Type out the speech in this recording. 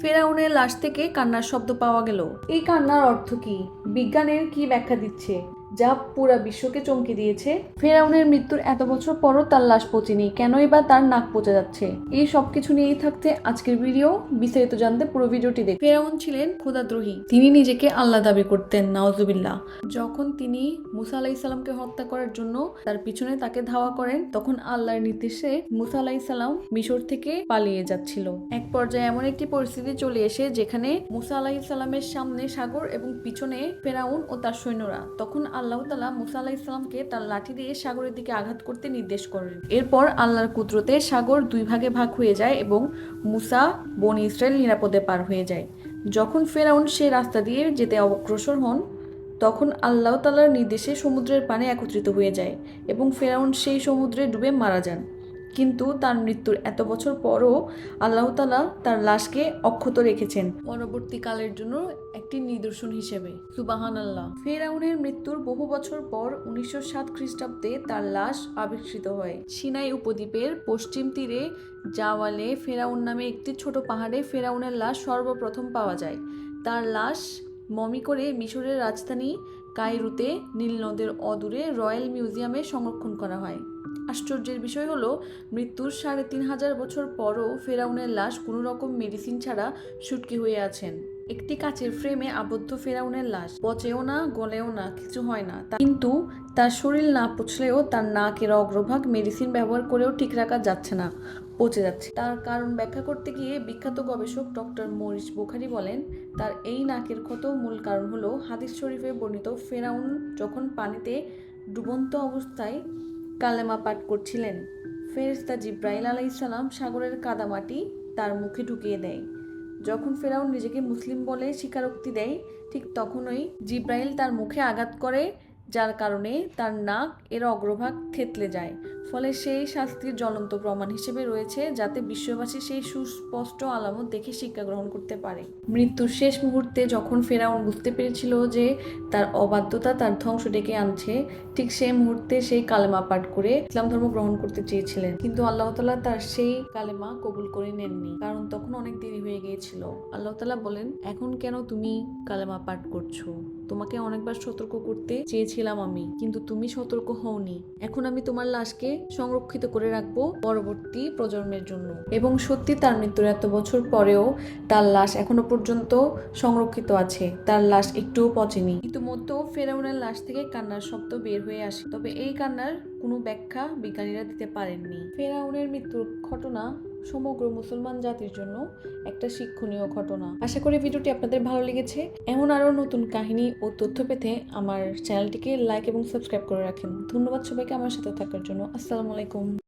ফেরাউনের লাশ থেকে কান্নার শব্দ পাওয়া গেল। এই কান্নার অর্থ কি? বিজ্ঞানের কি ব্যাখ্যা দিচ্ছে? যা পুরা বিশ্বকে চমকে দিয়েছে। ফেরাউনের মৃত্যুর এত বছর পরও তার লাশ পচেনি কেনই বা তার নাক পচে যাচ্ছে? এই সব কিছু নিয়েই থাকতে আজকের ভিডিও। বিস্তারিত জানতে পুরো ভিডিওটি দেখ ফেরাউন ছিলেন খোদাদ্রোহী তিনি নিজেকে আল্লাহ দাবি করতেন নাওজুবিল্লাহ যখন তিনি মুসা আলাহি সাল্লামকে হত্যা করার জন্য তার পিছনে তাকে ধাওয়া করেন, তখন আল্লাহর নির্দেশে মুসা আলাহি সাল্লাম মিশর থেকে পালিয়ে যাচ্ছিল। এক পর্যায়ে এমন একটি পরিস্থিতি চলে এসে যেখানে মুসা আলাহি সাল্লামের সামনে সাগর এবং পিছনে ফেরাউন ও তার সৈন্যরা। তখন আল্লাহ তালা মুসা আল্লাহ ইসলামকে তার লাঠি দিয়ে সাগরের দিকে আঘাত করতে নির্দেশ করেন। এরপর আল্লাহর কুদরতে সাগর দুই ভাগে ভাগ হয়ে যায় এবং মুসা বন ইসরায়েল নিরাপদে পার হয়ে যায়। যখন ফেরাউন সে রাস্তা দিয়ে যেতে অগ্রসর হন, তখন আল্লাহ তালার নির্দেশে সমুদ্রের পানে একত্রিত হয়ে যায় এবং ফেরাউন সেই সমুদ্রে ডুবে মারা যান। কিন্তু তার মৃত্যুর এত বছর পরও আল্লাহ তালা তার লাশকে অক্ষত রেখেছেন। পরবর্তীকালের জন্য একটি নিদর্শন হিসেবে। সুবাহান আল্লাহ ফেরাউনের মৃত্যুর বহু বছর পর উনিশশো সাত খ্রিস্টাব্দে তার লাশ আবিষ্কৃত হয়। সিনাই উপদ্বীপের পশ্চিম তীরে জাওয়ালে ফেরাউন নামে একটি ছোট পাহাড়ে ফেরাউনের লাশ সর্বপ্রথম পাওয়া যায়। তার লাশ মমি করে মিশরের রাজধানী কায়রুতে নীল নদের অদূরে রয়্যাল মিউজিয়ামে সংরক্ষণ করা হয়। আশ্চর্যের বিষয় হলো, মৃত্যুর সাড়ে তিন হাজার বছর পরও ফেরাউনের লাশ কোনো রকম মেডিসিন ছাড়া শুটকি হয়ে আছেন। একটি কাচের ফ্রেমে আবদ্ধ ফেরাউনের লাশ। পচেও না, গলেও না, কিছু হয় না। কিন্তু তার শরীর না পচলেও তার নাকের অগ্রভাগ মেডিসিন ব্যবহার করেও ঠিক রাখা যাচ্ছে না, পচে যাচ্ছে। তার কারণ ব্যাখ্যা করতে গিয়ে বিখ্যাত গবেষক ডক্টর মরিস বুখারি বলেন, তার এই নাকের ক্ষত মূল কারণ হলো হাদিস শরীফে বর্ণিত ফেরাউন যখন পানিতে ডুবন্ত অবস্থায় কালেমা পাঠ করছিলেন। ফেরেস্তা জিব্রাইল আলাইসাল্লাম সাগরের কাদামাটি তার মুখে ঢুকিয়ে দেয়। যখন ফেরাউন নিজেকে মুসলিম বলে স্বীকারোক্তি দেয়, ঠিক তখনই জিব্রাইল তার মুখে আঘাত করে, যার কারণে তার নাক এর অগ্রভাগ থেতলে যায়। ফলে সেই শাস্তির জ্বলন্ত প্রমাণ হিসেবে রয়েছে যাতে বিশ্ববাসী সেই সুস্পষ্ট আলামত দেখে শিক্ষা গ্রহণ করতে পারে। মৃত্যুর শেষ মুহূর্তে যখন ফেরাউন বুঝতে পেরেছিল যে তার অবাধ্যতা তার ধ্বংস ডেকে আনছে, ঠিক সেই মুহূর্তে সেই কালেমা পাঠ করে ইসলাম ধর্ম গ্রহণ করতে চেয়েছিলেন। কিন্তু আল্লাহ তালা তার সেই কালেমা কবুল করে নেননি, কারণ তখন অনেক দেরি হয়ে গিয়েছিল। আল্লাহ তালা বলেন, এখন কেন তুমি কালেমা পাঠ করছ? তোমাকে অনেকবার সতর্ক করতে চেয়েছিলাম আমি, কিন্তু তুমি সতর্ক হওনি। এখন আমি তোমার লাশকে সংরক্ষিত করে রাখব পরবর্তী প্রজন্মের জন্য। এবং সত্যি তার মৃত্যুর এত বছর পরেও তার লাশ এখনও পর্যন্ত সংরক্ষিত আছে। তার লাশ একটুও পচেনি। ইতিমধ্যে ফেরাউনের লাশ থেকে কান্নার শব্দ বের হয়ে আসে। তবে এই কান্নার কোনো ব্যাখ্যা বিজ্ঞানীরা দিতে পারেননি। ফেরাউনের মৃত্যুর ঘটনা সমগ্র মুসলমান জাতির জন্য একটা শিক্ষণীয় ঘটনা। আশা করি ভিডিওটি আপনাদের ভালো লেগেছে। এমন আরও নতুন কাহিনী ও তথ্য পেতে আমার চ্যানেলটিকে লাইক এবং সাবস্ক্রাইব করে রাখেন। ধন্যবাদ সবাইকে আমার সাথে থাকার জন্য। আসসালামু আলাইকুম।